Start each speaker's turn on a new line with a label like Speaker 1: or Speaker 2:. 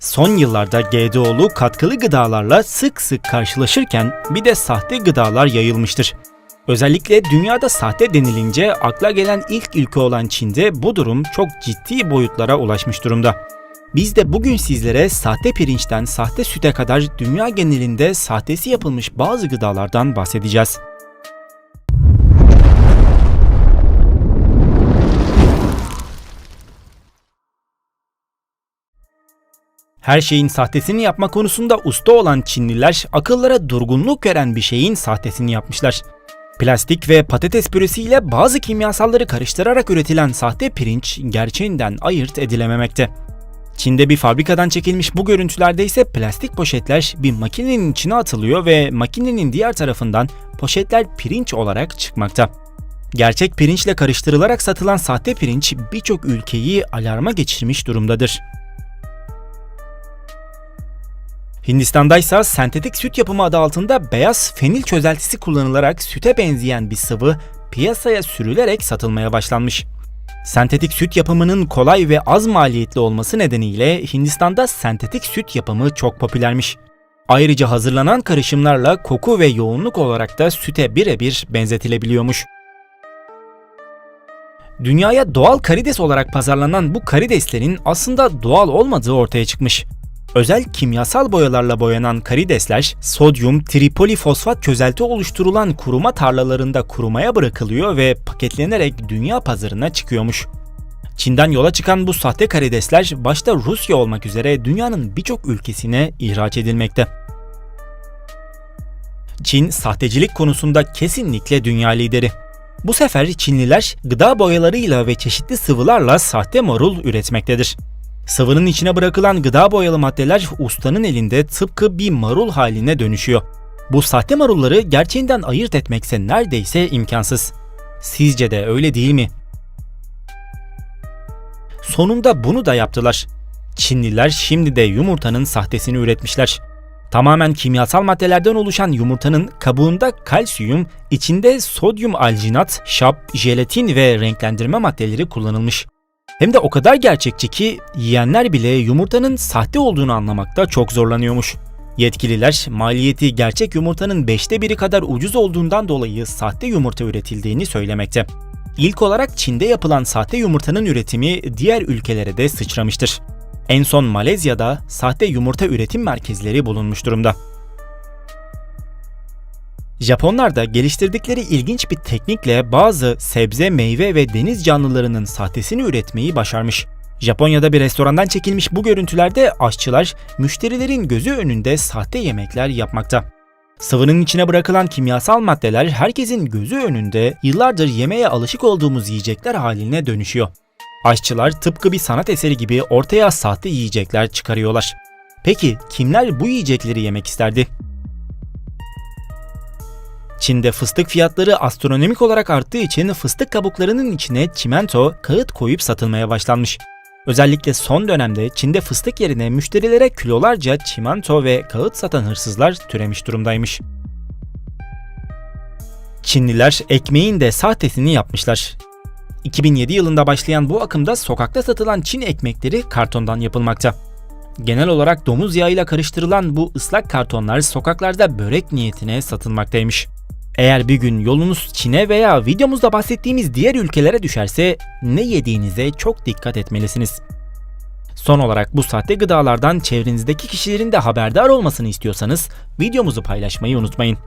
Speaker 1: Son yıllarda GDO'lu katkılı gıdalarla sık sık karşılaşırken bir de sahte gıdalar yayılmıştır. Özellikle dünyada sahte denilince akla gelen ilk ülke olan Çin'de bu durum çok ciddi boyutlara ulaşmış durumda. Biz de bugün sizlere sahte pirinçten sahte süte kadar dünya genelinde sahtesi yapılmış bazı gıdalardan bahsedeceğiz. Her şeyin sahtesini yapma konusunda usta olan Çinliler akıllara durgunluk veren bir şeyin sahtesini yapmışlar. Plastik ve patates püresiyle bazı kimyasalları karıştırarak üretilen sahte pirinç gerçeğinden ayırt edilememekte. Çin'de bir fabrikadan çekilmiş bu görüntülerde ise plastik poşetler bir makinenin içine atılıyor ve makinenin diğer tarafından poşetler pirinç olarak çıkmakta. Gerçek pirinçle karıştırılarak satılan sahte pirinç birçok ülkeyi alarma geçirmiş durumdadır. Hindistan'da ise sentetik süt yapımı adı altında beyaz fenil çözeltisi kullanılarak süte benzeyen bir sıvı piyasaya sürülerek satılmaya başlanmış. Sentetik süt yapımının kolay ve az maliyetli olması nedeniyle Hindistan'da sentetik süt yapımı çok popülermiş. Ayrıca hazırlanan karışımlarla koku ve yoğunluk olarak da süte birebir benzetilebiliyormuş. Dünyaya doğal karides olarak pazarlanan bu karideslerin aslında doğal olmadığı ortaya çıkmış. Özel kimyasal boyalarla boyanan karidesler, sodyum tripolifosfat çözelti oluşturulan kuruma tarlalarında kurumaya bırakılıyor ve paketlenerek dünya pazarına çıkıyormuş. Çin'den yola çıkan bu sahte karidesler başta Rusya olmak üzere dünyanın birçok ülkesine ihraç edilmekte. Çin sahtecilik konusunda kesinlikle dünya lideri. Bu sefer Çinliler gıda boyalarıyla ve çeşitli sıvılarla sahte marul üretmektedir. Sıvının içine bırakılan gıda boyalı maddeler ustanın elinde tıpkı bir marul haline dönüşüyor. Bu sahte marulları gerçeğinden ayırt etmekse neredeyse imkansız. Sizce de öyle değil mi? Sonunda bunu da yaptılar. Çinliler şimdi de yumurtanın sahtesini üretmişler. Tamamen kimyasal maddelerden oluşan yumurtanın kabuğunda kalsiyum, içinde sodyum alginat, şap, jelatin ve renklendirme maddeleri kullanılmış. Hem de o kadar gerçekçi ki yiyenler bile yumurtanın sahte olduğunu anlamakta çok zorlanıyormuş. Yetkililer maliyeti gerçek yumurtanın beşte biri kadar ucuz olduğundan dolayı sahte yumurta üretildiğini söylemekte. İlk olarak Çin'de yapılan sahte yumurtanın üretimi diğer ülkelere de sıçramıştır. En son Malezya'da sahte yumurta üretim merkezleri bulunmuş durumda. Japonlar da geliştirdikleri ilginç bir teknikle bazı sebze, meyve ve deniz canlılarının sahtesini üretmeyi başarmış. Japonya'da bir restorandan çekilmiş bu görüntülerde aşçılar müşterilerin gözü önünde sahte yemekler yapmakta. Sıvının içine bırakılan kimyasal maddeler herkesin gözü önünde yıllardır yemeye alışık olduğumuz yiyecekler haline dönüşüyor. Aşçılar tıpkı bir sanat eseri gibi ortaya sahte yiyecekler çıkarıyorlar. Peki kimler bu yiyecekleri yemek isterdi? Çin'de fıstık fiyatları astronomik olarak arttığı için fıstık kabuklarının içine çimento, kağıt koyup satılmaya başlanmış. Özellikle son dönemde Çin'de fıstık yerine müşterilere kilolarca çimento ve kağıt satan hırsızlar türemiş durumdaymış. Çinliler ekmeğin de sahtesini yapmışlar. 2007 yılında başlayan bu akımda sokakta satılan Çin ekmekleri kartondan yapılmakta. Genel olarak domuz yağıyla karıştırılan bu ıslak kartonlar sokaklarda börek niyetine satılmaktaymış. Eğer bir gün yolunuz Çin'e veya videomuzda bahsettiğimiz diğer ülkelere düşerse ne yediğinize çok dikkat etmelisiniz. Son olarak bu sahte gıdalardan çevrenizdeki kişilerin de haberdar olmasını istiyorsanız videomuzu paylaşmayı unutmayın.